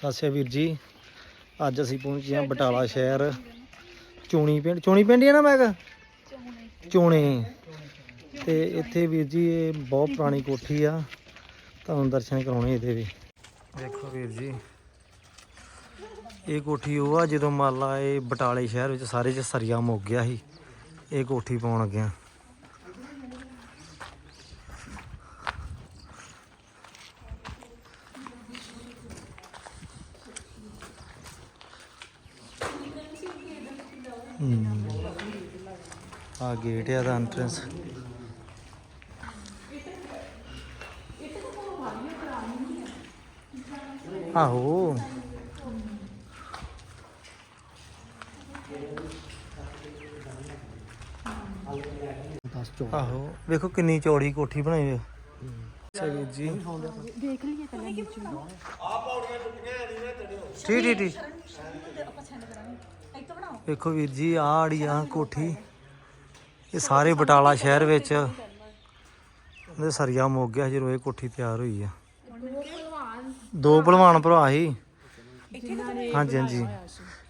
ਸਤਿ ਸ਼੍ਰੀ ਵੀਰ ਜੀ। ਅੱਜ ਅਸੀਂ ਪਹੁੰਚੇ ਹਾਂ ਬਟਾਲਾ ਸ਼ਹਿਰ। ਚੋਣੀ ਪਿੰਡ ਚੋਣੀ ਪਿੰਡ ਹੀ ਹੈ ਨਾ ਮੈਂ ਕਿਹਾ? ਚੋਣੇ। ਤੇ ਇੱਥੇ ਵੀਰ ਜੀ ਇਹ ਬਹੁਤ ਪੁਰਾਣੀ ਕੋਠੀ ਆ। ਤੁਹਾਨੂੰ ਦਰਸ਼ਨ ਕਰਾਉਣੇ ਇਹਦੇ ਵੀ। ਦੇਖੋ ਵੀਰ ਜੀ, ਇਹ ਕੋਠੀ ਉਹ ਆ ਜਦੋਂ ਮੰਨ ਲਾ ਇਹ ਬਟਾਲੇ ਸ਼ਹਿਰ ਵਿੱਚ ਸਾਰੇ ਚ ਸਰੀਆ ਮੁੱਕ ਗਿਆ ਸੀ, ਇਹ ਕੋਠੀ ਪਾਉਣ ਲੱਗਿਆ ਆ ਗੇਟ ਆ ਦਾ ਐਂਟਰੈਂਸ ਆਹੋ। ਆਹੋ। ਵੇਖੋ ਕਿੰਨੀ ਚੌੜੀ ਕੋਠੀ ਬਣਾਈ ਹੈ ਅੱਛਾ ਵੀਰ ਜੀ। ਦੇਖ ਲਈਏ ਪਹਿਲਾਂ ਨੀਚੇ ਠੀਕ ਠੀਕ ਠੀਕ। ਵੇਖੋ ਵੀਰ ਜੀ ਆੜੀ ਆ ਕੋਠੀ। ਇਹ ਸਾਰੇ ਬਟਾਲਾ ਸ਼ਹਿਰ ਵਿੱਚ। ਉਹਦੇ ਸਰੀਆ ਮੁੱਕ ਗਿਆ ਜਦੋਂ ਇਹ ਕੋਠੀ ਤਿਆਰ ਹੋਈ ਆ। ਦੋ ਭਲਵਾਨ ਭਰਾ ਸੀ। ਹਾਂਜੀ ਹਾਂਜੀ।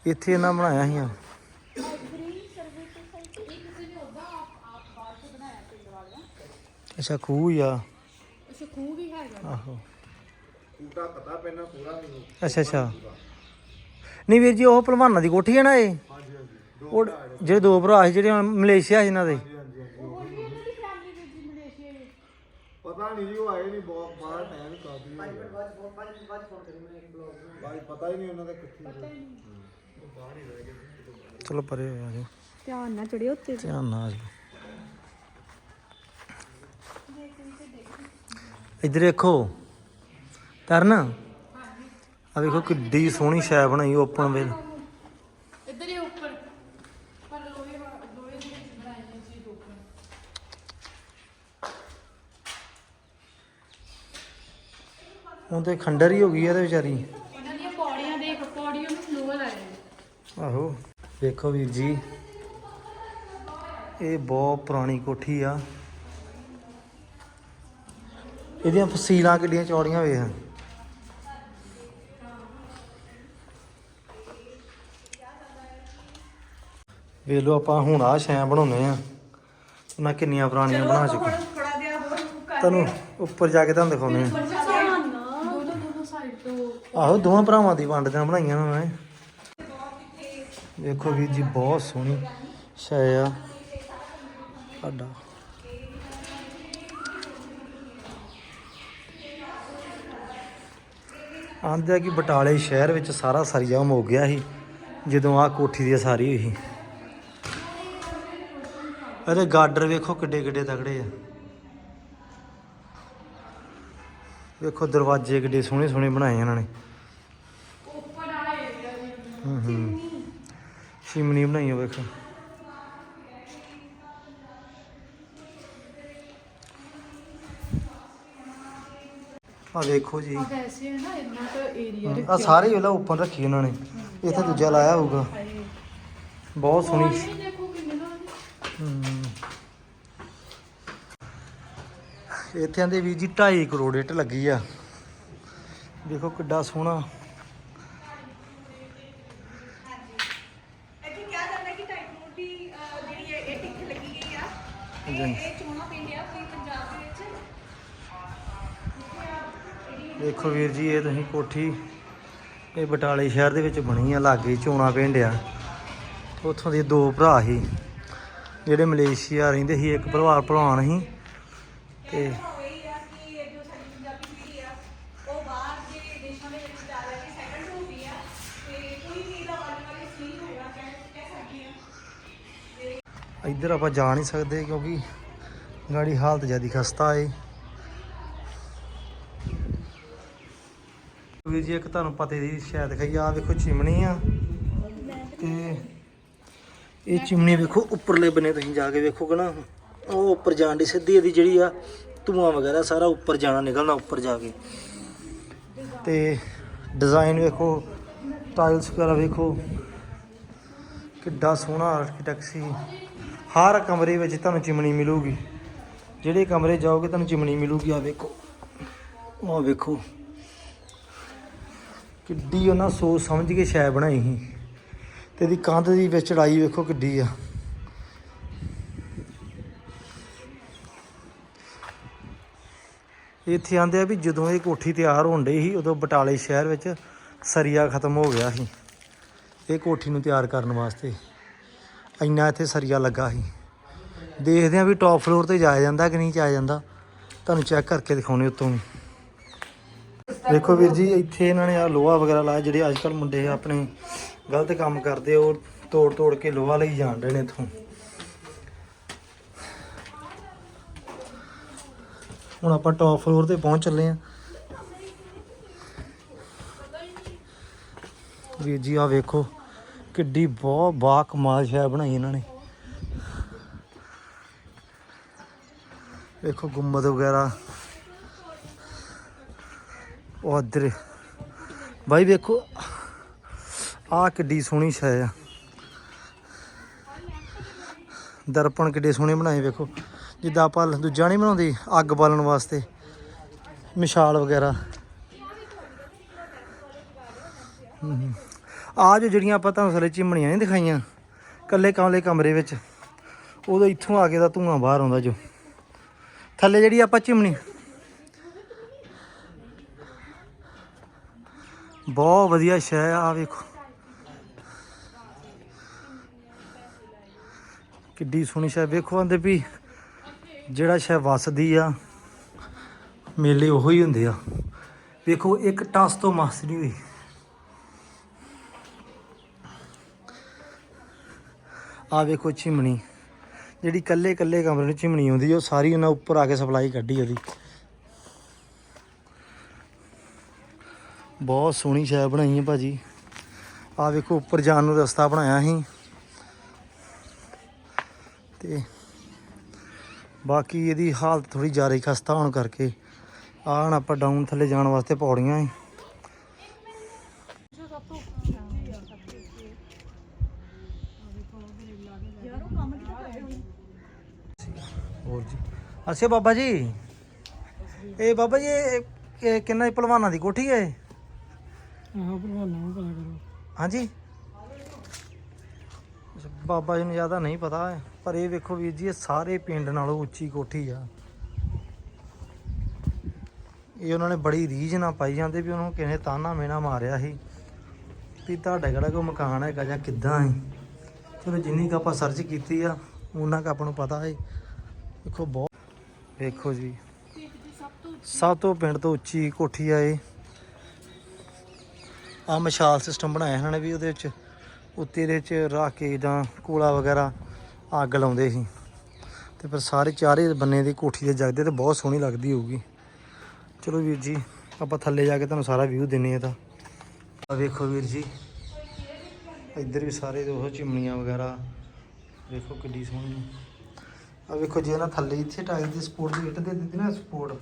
ਇੱਥੇ ਇਹਨਾਂ ਬਣਾਇਆ ਸੀ। ਆ ਅੱਛਾ ਖੂਹ ਹੀ ਆ। ਅੱਛਾ ਖੂਹ ਵੀ ਹੈਗਾ। ਆਹੋ। ਅੱਛਾ ਅੱਛਾ। ਨਹੀਂ ਵੀਰ ਜੀ ਉਹ ਭਲਵਾਨਾਂ ਦੀ ਕੋਠੀ ਹੈ ਨਾ ਇਹ? ਉਹ ਜਿਹੜੇ ਦੋ ਭਰਾ ਸੀ ਜਿਹੜੇ ਹੁਣ ਮਲੇਸ਼ੀਆ ਸੀ ਇਹਨਾਂ ਦੇ। ਪਤਾ ਨਹੀਂ ਜੀ ਉਹ ਆਏ ਨਹੀਂ ਬਹੁਤ ਬਾਹਰ ਟਾਈਮ ਕਾਫੀ ਹੋ ਗਿਆ। ਬਾਈ ਪਤਾ ਹੀ ਨਹੀਂ ਉਹਨਾਂ ਦਾ ਕਿੱਥੇ ਚਲੋ ਪਰੇ ਆ ਜਾਓ ਧਿਆਨ ਨਾਲ ਚੜਿਓ ਉੱਤੇ। ਧਿਆਨ ਨਾਲ। ਆ ਜਾਓ ਇੱਧਰ ਦੇਖੋ। ਤਰਨ। ਆ ਵੇਖੋ ਕਿੱਡੀ ਸੋਹਣੀ ਸ਼ੈ ਬਣਾਈ ਓਪਨ ਵੇ। ਇੱਧਰ ਹੀ ਉੱਪਰ ਪਰ ਲੋਹੇ ਲੋਹੇ ਦੇ ਵਿੱਚ ਬਣਾਈ ਹੈ ਚੀਜ਼ ਉੱਪਰ ਹੁਣ ਤੇ ਖੰਡਰ ਹੀ ਹੋ ਗਈ ਇਹਦੇ ਵਿਚਾਰੀ। ਇਹਨਾਂ ਦੀਆਂ ਪੌੜੀਆਂ ਦੇਖ ਪੌੜੀਆਂ ਨੂੰ ਲੋਹਾ ਲਾਇਆ ਆਹੋ ਵੇਖੋ ਵੀਰ ਜੀ ਇਹ ਬਹੁਤ ਪੁਰਾਣੀ ਕੋਠੀ ਆ। ਇਹਦੀਆਂ ਫਸੀਲਾਂ ਕਿੱਡੀਆਂ ਚੌੜੀਆਂ ਵੇਖ। ਵੇਖ ਲਓ ਆਪਾਂ ਹੁਣ ਆ ਛਾਂ ਬਣਾਉਨੇ ਆ ਉਹਨਾਂ ਕਿੰਨੀਆਂ ਪੁਰਾਣੀਆਂ ਬਣਾ ਚੁੱਕੇ ਤੁਹਾਨੂੰ ਉੱਪਰ ਜਾ ਕੇ ਤੁਹਾਨੂੰ ਦਿਖਾਉਨੇ ਆ ਆਹੋ ਦੋਵਾਂ ਭਰਾਵਾਂ ਦੀ ਵੰਡਦਿਆਂ ਬਣਾਈਆਂ ਉਹਨਾਂ ਨੇ ਵੇਖੋ ਵੀਰ ਜੀ ਬਹੁਤ ਸੋਹਣੀ ਸ਼ੈ ਆ। ਸਾਡਾ। ਆਂਦੇ ਆ ਕਿ ਬਟਾਲੇ ਸ਼ਹਿਰ ਵਿੱਚ ਸਾਰਾ ਸਰੀਆ ਮੁੱਕ ਗਿਆ ਸੀ ਜਦੋਂ ਆ ਕੋਠੀ ਦੀ ਸਾਰੀ ਹੋਈ ਸੀ। ਇਹਦੇ ਗਾਡਰ ਵੇਖੋ ਕਿੱਡੇ ਕਿੱਡੇ ਤਗੜੇ ਆ। ਵੇਖੋ ਦਰਵਾਜ਼ੇ ਕਿੱਡੇ ਸੋਹਣੇ ਸੋਹਣੇ ਬਣਾਏ ਇਹਨਾਂ ਨੇ। ਉੱਪਰ ਆ ਏਰੀਆ ਹੂੰ ਹੂੰ। ਚਿਮਨੀ ਬਣਾਈ ਹੋਵੇ ਵੇਖੋ। ਆ ਵੇਖੋ ਜੀ। ਆ ਵੈਸੇ ਨਾ ਇੰਨਾ ਤਾਂ ਏਰੀਆ ਆ ਸਾਰੇ ਹੀ ਉੱਪਰ ਰੱਖੀ ਉਹਨਾਂ ਨੇ। ਇੱਥੇ ਦੂਜਾ ਲਾਇਆ ਹੋਊਗਾ। ਬਹੁਤ ਸੋਹਣੀ ਪੌੜੀਆਂ ਵੀ ਦੇਖੋ ਕਿੰਨੇ ਨਾ ਹੂੰ। ਇੱਥੇ ਆਂਦੇ ਵੀ ਜੀ 2.5 ਕਰੋੜ ਇੱਟ ਲੱਗੀ ਆ। ਦੇਖੋ ਕਿੱਡਾ ਸੋਹਣਾ। ਚੋਣਾ ਦੇਖੋ ਵੀਰ ਜੀ ਇਹ ਤੁਸੀਂ ਕੋਠੀ ਇਹ ਬਟਾਲੇ ਸ਼ਹਿਰ ਦੇ ਵਿੱਚ ਬਣੀ ਆ ਲਾਗੇ ਝੋਣਾ ਪਿੰਡ ਆ। ਉੱਥੋਂ ਦੇ ਦੋ ਭਰਾ ਸੀ ਜਿਹੜੇ ਮਲੇਸ਼ੀਆ ਰਹਿੰਦੇ ਸੀ ਇੱਕ ਪਰਿਵਾਰ ਭਲਵਾਨ ਸੀ। ਤੇ ਕਿ ਕੇ ਇੱਧਰ ਆਪਾਂ ਜਾ ਨਹੀਂ ਸਕਦੇ ਕਿਉਂਕਿ ਗਾੜੀ ਹਾਲਤ ਜਿਆਦੀ ਖਸਤਾ ਏ। ਵੀਰ ਜੀ ਇੱਕ ਤੁਹਾਨੂੰ ਪਤੇ ਦੀ ਸ਼ਾਇਦ ਦਿਖਾਈ ਆ ਵੇਖੋ ਚਿਮਣੀ ਆ। ਤੇ ਇਹ ਚਿਮਣੀ ਵੇਖੋ ਉੱਪਰਲੇ ਬੰਨੇ ਤੁਸੀਂ ਜਾ ਕੇ ਵੇਖੋਗੇ ਨਾ ਉਹ ਉੱਪਰ ਜਾਣ ਦੀ ਸਿੱਧੀ ਇਹਦੀ ਜਿਹੜੀ ਆ ਧੂਆਂ ਵਗੈਰਾ ਸਾਰਾ ਉੱਪਰ ਜਾਣਾ, ਨਿਕਲਣਾ ਉੱਪਰ ਜਾ ਕੇ। ਤੇ ਡਿਜ਼ਾਈਨ ਵੇਖੋ ਟਾਈਲਸ ਵਗੈਰਾ ਵੇਖੋ, ਕਿੱਡਾ ਸੋਹਣਾ ਆਰਕੀਟੈਕਟ ਸੀ। ਹਰ ਕਮਰੇ ਵਿੱਚ ਤੁਹਾਨੂੰ ਚਿਮਣੀ ਮਿਲੂਗੀ। ਜਿਹੜੇ ਕਮਰੇ ਜਾਓਗੇ ਤੁਹਾਨੂੰ ਚਿਮਣੀ ਮਿਲੂਗੀ ਆ ਵੇਖੋ। ਆ ਵੇਖੋ। ਕਿੱਡੀ ਉਹਨਾਂ ਸੋਚ ਸਮਝ ਕੇ ਸ਼ੈ ਬਣਾਈ ਸੀ। ਤੇ ਇਹਦੀ ਕੰਧ ਦੀ ਵਿੱਚ ਚੜਾਈ ਵੇਖੋ ਕਿੱਡੀ ਆ। ਇੱਥੇ ਆਂਦੇ ਆ ਵੀ ਜਦੋਂ ਇਹ ਕੋਠੀ ਤਿਆਰ ਹੋਣ ਡਈ ਸੀ, ਉਦੋਂ ਬਟਾਲੇ ਸ਼ਹਿਰ ਵਿੱਚ ਸਰੀਆ ਖਤਮ ਹੋ ਗਿਆ ਸੀ। ਇਹ ਕੋਠੀ ਨੂੰ ਤਿਆਰ ਕਰਨ ਵਾਸਤੇ ਇੰਨਾ ਇੱਥੇ ਸਰੀਆ ਲੱਗਾ ਸੀ। ਦੇਖਦੇ ਆ ਵੀ ਟੌਪ ਫਲੋਰ ਤੇ ਜਾਇਆ ਜਾਂਦਾ ਕਿ ਨਹੀਂ ਜਾਇਆ ਜਾਂਦਾ। ਤੁਹਾਨੂੰ ਚੈੱਕ ਕਰਕੇ ਦਿਖਾਉਣੇ ਉੱਤੋਂ ਵੀ। ਦੇਖੋ ਵੀਰ ਜੀ, ਇੱਥੇ ਇਹਨਾਂ ਨੇ ਆ ਲੋਹਾ ਵਗੈਰਾ ਲਾਇਆ, ਜਿਹੜੇ ਅੱਜ ਕੱਲ ਮੁੰਡੇ ਆਪਣੇ ਗਲਤ ਕੰਮ ਕਰਦੇ ਉਹ ਤੋੜ ਤੋੜ ਕੇ ਲੋਹਾ ਲਈ ਜਾਣ ਨੇ ਇੱਥੋਂ। ਹੁਣ ਆਪਾਂ ਟੌਪ ਫਲੋਰ ਤੇ ਪਹੁੰਚ ਚੱਲੇ ਆ ਵੀਰ ਜੀ ਆ ਵੇਖੋ, ਕਿੱਡੀ ਬਹੁਤ ਬਾ ਕਮਾਲ ਸ਼ੈ ਬਣਾਈ ਇਹਨਾਂ ਨੇ। ਵੇਖੋ ਗੁੰਮਦ ਵਗੈਰਾ। ਉਹ ਅਦਰ ਬਾਈ ਵੇਖੋ ਆ ਕਿੱਡੀ ਸੋਹਣੀ ਸ਼ੈ ਆ। ਦਰਪਣ ਕਿੱਡੇ ਸੋਹਣੇ ਬਣਾਏ, ਵੇਖੋ। ਜਿੱਦਾਂ ਆਪਾਂ ਦੂਜਾ ਨਹੀਂ ਬਣਾਉਂਦੇ, ਅੱਗ ਬਾਲਣ ਵਾਸਤੇ, ਮਿਸਾਲ ਵਗੈਰਾ। ਆ ਜੋ ਜਿਹੜੀਆਂ ਆਪਾਂ ਤੁਹਾਨੂੰ ਸਾਰੇ ਚਿਮਣੀਆਂ ਨਹੀਂ ਦਿਖਾਈਆਂ, ਕੱਲੇ ਕਮਲੇ ਕਮਰੇ ਵਿੱਚ, ਉਦੋਂ ਇੱਥੋਂ ਆ ਕੇ ਦਾ ਧੂਆਂ ਬਾਹਰ ਆਉਂਦਾ ਜੋ। ਥੱਲੇ ਜਿਹੜੀ ਆਪਾਂ ਚਿਮਣੀ, ਬਹੁਤ ਵਧੀਆ ਸ਼ੈ ਆ ਵੇਖੋ। ਕਿੱਡੀ ਸੋਹਣੀ ਸ਼ੈ, ਵੇਖੋ ਆਂਦੇ ਵੀ ਜਿਹੜਾ ਸ਼ੈ ਵਸਦੀ ਆ, ਮੇਲੇ ਉਹੋ ਹੀ ਹੁੰਦੇ ਆ। ਵੇਖੋ, ਇੱਕ ਟਸ ਤੋਂ ਮਸ ਨਹੀਂ ਹੋਈ। ਆ ਵੇਖੋ ਚਿਮਣੀ ਜਿਹੜੀ ਕੱਲੇ ਕੱਲੇ ਕਮਰੇ ਨੂੰ ਚਿਮਣੀ ਆਉਂਦੀ, ਉਹ ਸਾਰੀ ਉਹਨਾਂ ਉੱਪਰ ਆ ਕੇ ਸਪਲਾਈ ਕੱਢੀ ਉਹਦੀ। ਬਹੁਤ ਸੋਹਣੀ ਸ਼ੈ ਬਣਾਈ ਹੈ ਭਾਜੀ। ਆ ਵੇਖੋ, ਉੱਪਰ ਜਾਣ ਨੂੰ ਰਸਤਾ ਬਣਾਇਆ ਸੀ। ਤੇ ਬਾਕੀ ਇਹਦੀ ਹਾਲਤ ਥੋੜੀ ਜ਼ਿਆਦਾ ਹੀ ਖਸਤਾ ਹੋਣ ਕਰਕੇ। ਆਹ ਹੁਣ ਆਪਾਂ ਡਾਊਨ ਥੱਲੇ ਜਾਣ ਵਾਸਤੇ ਪੌੜੀਆਂ ਹੋਰ ਜੀ। ਅੱਛਾ ਬਾਬਾ ਜੀ। ਇਹ ਬਾਬਾ ਜੀ ਇਹ ਕਿੰਨਾ ਪਹਿਲਵਾਨਾਂ ਦੀ ਕੋਠੀ ਹੈ? ਆਹ ਭਲਵਾਨਾਂ ਨੂੰ ਪਤਾ ਕਰੋ। ਹਾਂਜੀ। ਬਾਬਾ ਜੀ ਨੂੰ ਜ਼ਿਆਦਾ ਨਹੀਂ ਪਤਾ ਪਰ ਇਹ ਵੇਖੋ ਵੀਰ ਜੀ, ਇਹ ਸਾਰੇ ਪਿੰਡ ਨਾਲੋਂ ਉੱਚੀ ਕੋਠੀ ਆ। ਇਹ ਉਹਨਾਂ ਨੇ ਬੜੀ ਰੀਝ ਨਾ ਪਾਈ ਜਾਂਦੇ ਵੀ ਉਹਨੂੰ ਕਿਸੇ ਤਾਨਾ ਮੇਣਾ ਮਾਰਿਆ ਸੀ ਵੀ ਤੁਹਾਡਾ ਕਿਹੜਾ ਕੋਈ ਮਕਾਨ ਹੈਗਾ ਜਾਂ ਕਿੱਦਾਂ ਹੈ। ਚਲੋ ਜਿੰਨੀ ਕੁ ਆਪਾਂ ਸਰਚ ਕੀਤੀ ਆ ਉਹਨਾਂ ਕੁ ਆਪਾਂ ਨੂੰ ਪਤਾ ਹੈ। ਵੇਖੋ ਬਹੁਤ ਵੇਖੋ ਜੀ। ਸਭ ਤੋਂ ਪਿੰਡ ਤੋਂ ਉੱਚੀ ਕੋਠੀ ਆ ਇਹ। ਆ ਮਸ਼ਾਲ ਸਿਸਟਮ ਬਣਾਇਆ ਇਹਨਾਂ ਨੇ ਵੀ ਉਹਦੇ ਵਿੱਚ। ਉੱਤੇ ਦੇ 'ਚ ਰੱਖ ਕੇ ਜਾਂ ਕੋਲਾ ਵਗੈਰਾ ਅੱਗ ਲਾਉਂਦੇ ਸੀ। ਤੇ ਪਰ ਸਾਰੇ ਚਾਰੇ ਬੰਨੇ ਦੀ ਕੋਠੀ ਤੇ ਜਗਦੇ ਤੇ ਬਹੁਤ ਸੋਹਣੀ ਲੱਗਦੀ ਹੋਊਗੀ। ਚਲੋ ਵੀਰ ਜੀ, ਆਪਾਂ ਥੱਲੇ ਜਾ ਕੇ ਤੁਹਾਨੂੰ ਸਾਰਾ ਵਿਊ ਦਿੰਨੇ ਇਹਦਾ ਆ ਵੇਖੋ ਵੀਰ ਜੀ, ਇੱਧਰ ਵੀ ਸਾਰੇ ਉਹ ਚਿਮਨੀਆਂ ਵਗੈਰਾ। ਵੇਖੋ ਕਿੱਡੀ ਸੋਹਣੀ। ਆ ਵੇਖੋ ਜੇ ਨਾ ਥੱਲੇ ਇੱਥੇ ਟਾਇਲ ਦੀ ਸਪੋਰਟ ਦੀ ਇੱਟ ਦੇ ਦਿੱਤੀ ਨਾ ਸਪੋਰਟ।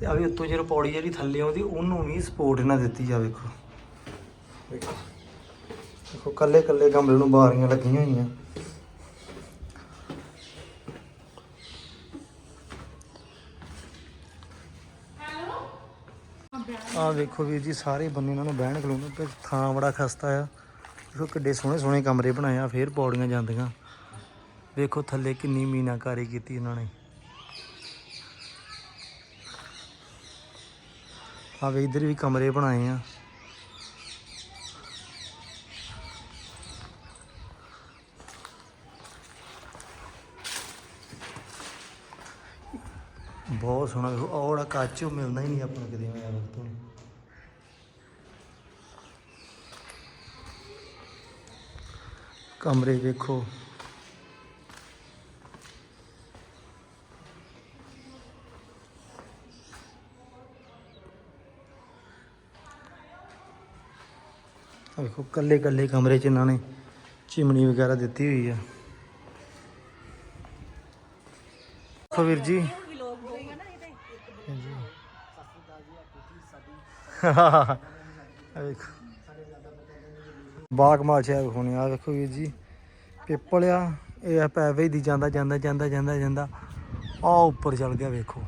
ਤੇ ਆ ਵੀ ਉੱਤੋਂ ਜਦੋਂ ਪੌੜੀ ਜਿਹੜੀ ਥੱਲੇ ਆਉਂਦੀ, ਉਹਨੂੰ ਵੀ ਸਪੋਰਟ ਇਹਨਾਂ ਦਿੱਤੀ ਆ, ਵੇਖੋ। ਵੇਖੋ। ਦੇਖੋ, ਕੱਲੇ ਕੱਲੇ ਕਮਰੇ ਨੂੰ ਬਾਰੀਆਂ ਲੱਗੀਆਂ ਹੋਈਆਂ। ਆ ਵੇਖੋ ਵੀਰ ਜੀ, ਸਾਰੇ ਬੰਦੇ ਇਹਨਾਂ ਨੂੰ ਬਹਿਣ ਖਲੋਣ ਤੇ ਥਾਂ ਬੜਾ ਖਸਤਾ ਆ। ਦੇਖੋ, ਕਿੱਡੇ ਸੋਹਣੇ ਸੋਹਣੇ ਕਮਰੇ ਬਣਾਏ ਆ, ਫੇਰ ਪੌੜੀਆਂ ਜਾਂਦੀਆਂ। ਵੇਖੋ ਥੱਲੇ ਕਿੰਨੀ ਮੀਨਾਕਾਰੀ ਕੀਤੀ ਇਹਨਾਂ ਨੇ। ਆ ਵੇ, ਇਧਰ ਵੀ ਕਮਰੇ ਬਣਾਏ ਆ। ਬਹੁਤ ਸੋਹਣਾ ਵੇਖੋ, ਆਹ ਵਾਲਾ ਕੱਚ ਮਿਲਣਾ ਹੀ ਨਹੀਂ ਆਪਾਂ ਨੂੰ ਕਿਤੇ ਵਕਤ ਹੁਣ। ਕਮਰੇ ਵੇਖੋ। ਆਹ ਵੇਖੋ ਕੱਲੇ ਕੱਲੇ ਕਮਰੇ 'ਚ ਇਹਨਾਂ ਨੇ ਚਿਮਨੀ ਵਗੈਰਾ ਦਿੱਤੀ ਹੋਈ ਆ। ਦੇਖੋ ਵੀਰ ਜੀ ਵਲੌਗ ਹੋਊਗਾ ਨਾ ਇਹਦੇ ਆ ਵੇਖੋ ਬਾਗ ਸ਼ਹਿਰ ਵਿਖਾਉਣੇ ਆ। ਵੇਖੋ ਵੀਰ ਜੀ, ਪਿੱਪਲ ਆ, ਇਹ ਆ ਪੈਵੇ ਦੀ ਜਾਂਦਾ ਜਾਂਦਾ ਜਾਂਦਾ ਜਾਂਦਾ ਜਾਂਦਾ। ਆ ਉੱਪਰ ਚੱਲ ਗਿਆ, ਵੇਖੋ।